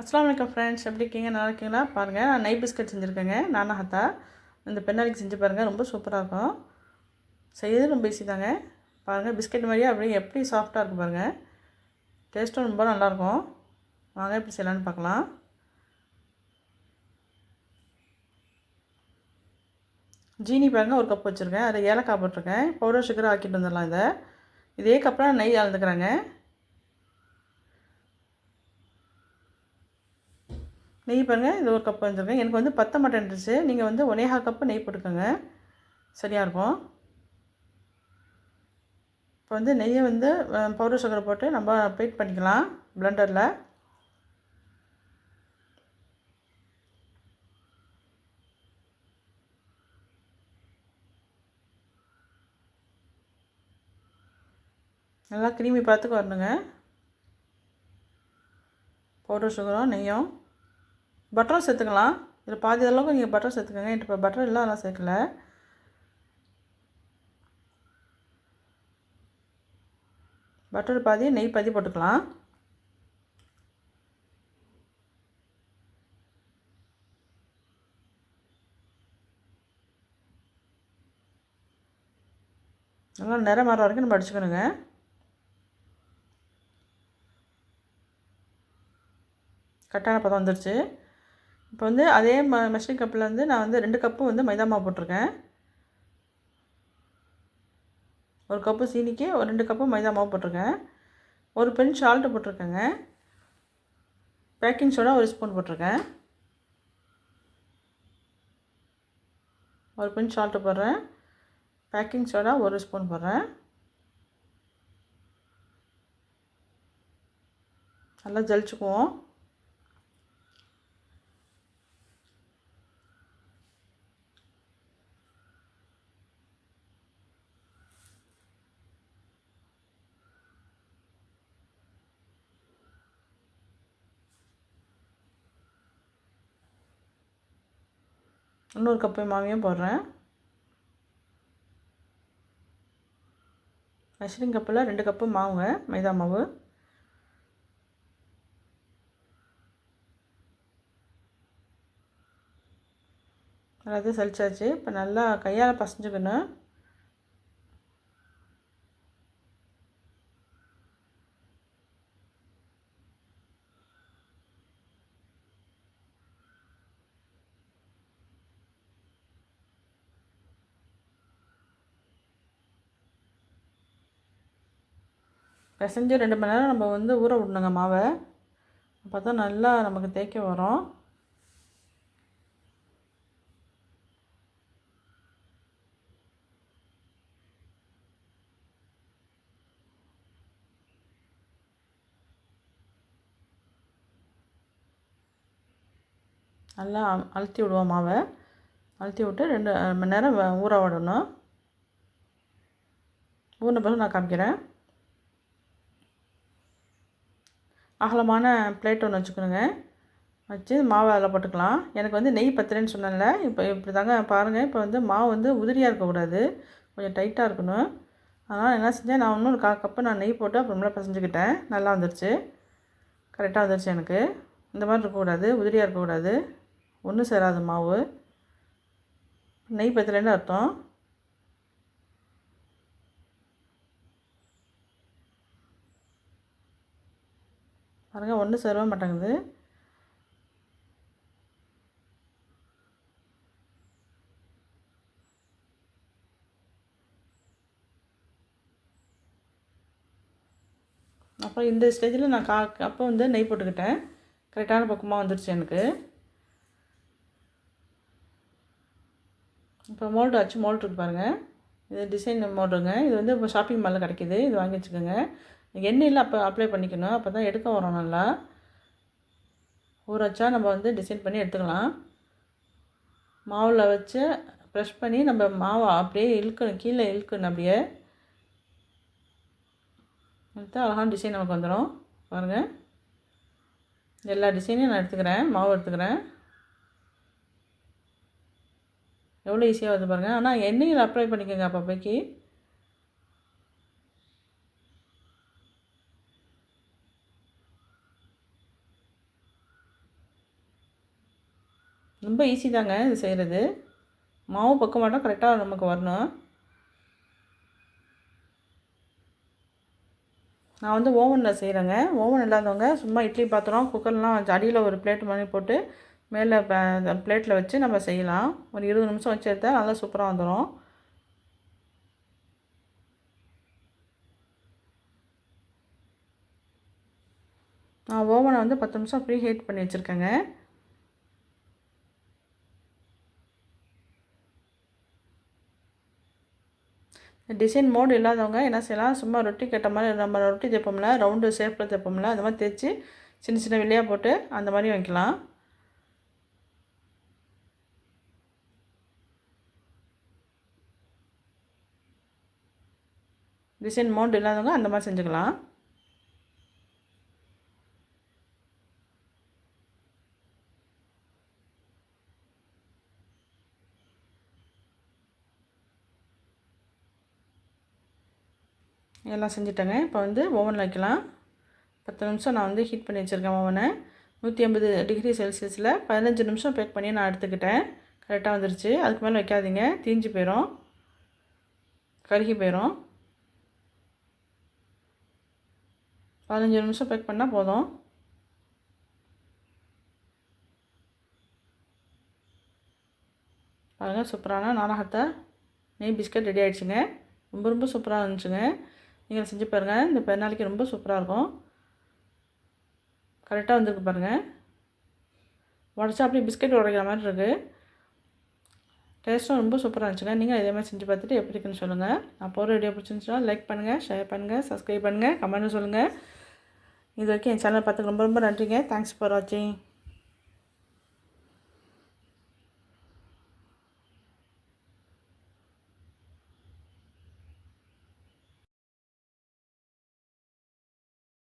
அஸ்லாம் வலைக்கம் ஃப்ரெண்ட்ஸ் எப்படி இருக்கீங்க? நல்லா இருக்கீங்களா? பாருங்கள் நான் நெய் பிஸ்கட் செஞ்சுருக்கேங்க. நானா ஹத்தா. இந்த பெண்ணாளிக்கு செஞ்சு பாருங்கள் ரொம்ப சூப்பராக இருக்கும். செய்யறது ரொம்ப ஈஸி தாங்க. பாருங்கள் பிஸ்கட் மாதிரியே அப்படியே எப்படி சாஃப்டாக இருக்கும் பாருங்கள் டேஸ்ட்டும் ரொம்ப நல்லாயிருக்கும் வாங்க எப்படி செய்யலான்னு பார்க்கலாம். ஜீனி பாருங்கள் ஒரு கப் வச்சுருக்கேன். அதில் ஏலக்காய் போட்டிருக்கேன். பவுடர் சுகர் ஆக்கிட்டு வந்துடலாம் இதை. இதே கப்பில் நெய் அளந்துக்கிறேங்க. நெய் பாருங்கள் இது ஒரு கப் வந்துருக்கேன் எனக்கு வந்து பத்த இருந்துச்சு நீங்கள் வந்து ஒனேகா கப்பு நெய் போட்டுக்கோங்க. சரியாக இருக்கும். இப்போ வந்து நெய்யை வந்து பவுடர் சுகர் போட்டு நம்ம பீட் பண்ணிக்கலாம் பிளெண்டரில் நல்லா கிருமி பார்த்துக்கு வரணுங்க. பவுடர் சுகரும் நெய்யும் பட்டரும் சேர்த்துக்கலாம். இதில் பாதி அளவுக்கு நீங்கள் பட்டர் சேர்த்துக்கோங்க. இப்போ பட்டர் இல்லை அதெல்லாம் சேர்க்கல. பட்டர் பாதி நெய் பாதி போட்டுக்கலாம். நல்லா நிறம் மாற வரைக்கும் நம்ம அடிச்சுக்கணுங்க. கட்டான பதம் வந்துடுச்சு இப்போ வந்து அதே ம மெஷரிங் கப்பில் வந்து நான் வந்து ரெண்டு கப்பு வந்து மைதா மாவு போட்டிருக்கேன். ஒரு கப்பு சீனிக்கு ஒரு ரெண்டு கப்பு மைதா மாவு போட்டிருக்கேன். ஒரு பென் சால்ட்டு போட்டிருக்கேங்க. பேக்கிங் சோடா ஒரு ஸ்பூன் போட்டிருக்கேன். ஒரு பின் சால்ட்டு போடுறேன். பேக்கிங் சோடா ஒரு ஸ்பூன் போடுறேன். நல்லா ஜலிச்சுக்குவோம். இன்னொரு கப்பு மாவையும் போடுறேன். மெஷரிங் கப்பில் ரெண்டு கப்பு மாவுங்க மைதா மாவு. எல்லாத்தையும் சலிச்சாச்சு இப்போ நல்லா கையால் பசஞ்சுக்கணும். பிசைஞ்சு ரெண்டு மணி நேரம் நம்ம வந்து ஊற விடணுங்க மாவை. அப்போ தான் நல்லா நமக்கு தேய்க்க வரும். நல்லா அழுத்தி விடுவோம் மாவை. அழுத்தி விட்டு ரெண்டு மணி நேரம் ஊற விடணும். ஊறின பிறகு நான் காமிக்கிறேன். அகலமான பிளேட் ஒன்று வச்சுக்கணுங்க. வச்சு மாவு அதில் போட்டுக்கலாம். எனக்கு வந்து நெய் பத்திரன்னு சொன்னேன்ல. இப்போ இப்படி தாங்க பாருங்கள் இப்போ வந்து மாவு வந்து உதிரியாக இருக்கக்கூடாது. கொஞ்சம் டைட்டாக இருக்கணும். அதனால் என்ன செஞ்சேன்? நான் இன்னும் கா கப்பு நான் நெய் போட்டு அப்புறமேல பசஞ்சுக்கிட்டேன். நல்லா வந்துருச்சு. கரெக்டாக வந்துருச்சு எனக்கு. இந்த மாதிரி இருக்கக்கூடாது. உதிரியாக இருக்கக்கூடாது. ஒன்றும் சேராது மாவு. நெய் பத்திரன்னு அர்த்தம். பாருங்கள் ஒன்றும் சேரவே மாட்டேங்குது. அப்புறம் இந்த ஸ்டேஜில் நான் கா அப்போ வந்து நெய் போட்டுக்கிட்டேன். கரெக்டான பக்கமாக வந்துடுச்சு எனக்கு. இப்போ மோல்டு வச்சு மோல்டு இருக்கு பாருங்கள் இது டிசைன் மோல்டுங்க இது வந்து இப்போ ஷாப்பிங் மாலில் கிடைக்கிது. இது வாங்கி வச்சுக்கோங்க. எண்ணெயில் அப்போ அப்ளை பண்ணிக்கணும். அப்போ தான் எடுக்க வரும் நல்லா. ஊற வச்சா நம்ம வந்து டிசைன் பண்ணி எடுத்துக்கலாம். மாவில் வச்சு ப்ரெஷ் பண்ணி நம்ம மாவை அப்படியே இழுக்கணும். கீழே இழுக்கணும் அப்படியே. எடுத்து அழகான டிசைன் நமக்கு வந்துடும் பாருங்கள் எல்லா டிசைனையும் நான் எடுத்துக்கிறேன். மாவு எடுத்துக்கிறேன். எவ்வளோ ஈஸியாக வருது பாருங்கள் ஆனால் எண்ணெயில் அப்ளை பண்ணிக்கோங்க அப்பப்போக்கி. ரொம்ப ஈஸி தாங்க இது செய்கிறது மாவு பக்கம் மட்டும் கரெக்டாக நமக்கு வரணும். நான் வந்து ஓவனில் செய்கிறேங்க ஓவன் இல்லாதவங்க சும்மா இட்லி பாத்திரம் குக்கர்லாம் அடியில் ஒரு பிளேட் மாதிரி போட்டு மேலே பிளேட்டில் வச்சு நம்ம செய்யலாம். ஒரு இருபது நிமிஷம் வச்சு எடுத்தால் நல்லா சூப்பராக வந்துடும் நான் ஓவனை வந்து பத்து நிமிஷம் ப்ரீ ஹீட் பண்ணி வச்சுருக்கேங்க. டிசைன் மோடு இல்லாதவங்க என்ன செய்யலாம்? சும்மா ரொட்டி கட்ட மாதிரி நம்ம ரொட்டி தைப்போம்ல ரவுண்டு ஷேப்பில் தைப்போம்ல அந்த மாதிரி தைச்சி சின்ன சின்ன வெளியாக போட்டு அந்த மாதிரி வைக்கலாம். டிசைன் மோண்டு இல்லாதவங்க அந்த மாதிரி செஞ்சுக்கலாம். எல்லாம் செஞ்சுட்டேங்க. இப்போ வந்து ஓவனில் வைக்கலாம். பத்து நிமிஷம் நான் வந்து ஹீட் பண்ணி வச்சுருக்கேன் ஓவனை. நூற்றி ஐம்பது டிகிரி செல்சியஸில் பதினஞ்சு நிமிஷம் பேக் பண்ணி நான் எடுத்துக்கிட்டேன். கரெக்டாக வந்துருச்சு. அதுக்கு மேலே வைக்காதீங்க. தீஞ்சு போயிடும் கருகி போயிடும் பதினஞ்சு நிமிஷம் பேக் பண்ணால் போதும். பாருங்கள் சூப்பரான நாடகத்தை நெய் பிஸ்கட் ரெடி ஆகிடுச்சுங்க ரொம்ப ரொம்ப சூப்பராக இருந்துச்சுங்க. நீங்கள் செஞ்சு பாருங்கள் இந்த பெருநாளைக்கு ரொம்ப சூப்பராக இருக்கும். கரெக்டாக வந்துருக்கு பாருங்கள் உடச்சா அப்படியே பிஸ்கெட் உடைக்கிற மாதிரி இருக்குது டேஸ்ட்டும் ரொம்ப சூப்பராக இருந்துச்சுங்க. நீங்கள் இதே மாதிரி செஞ்சு பார்த்துட்டு எப்படி இருக்குன்னு சொல்லுங்கள் நான் போகிற வீடியோ பிடிச்சிருந்துச்சுன்னா லைக் பண்ணுங்கள் ஷேர் பண்ணுங்கள் சப்ஸ்கிரைப் பண்ணுங்கள் கமெண்ட்டும் சொல்லுங்கள் இது வரைக்கும் என் சேனல் பார்த்துக்கு ரொம்ப ரொம்ப நன்றிங்க. தேங்க்ஸ் ஃபார் வாட்சிங்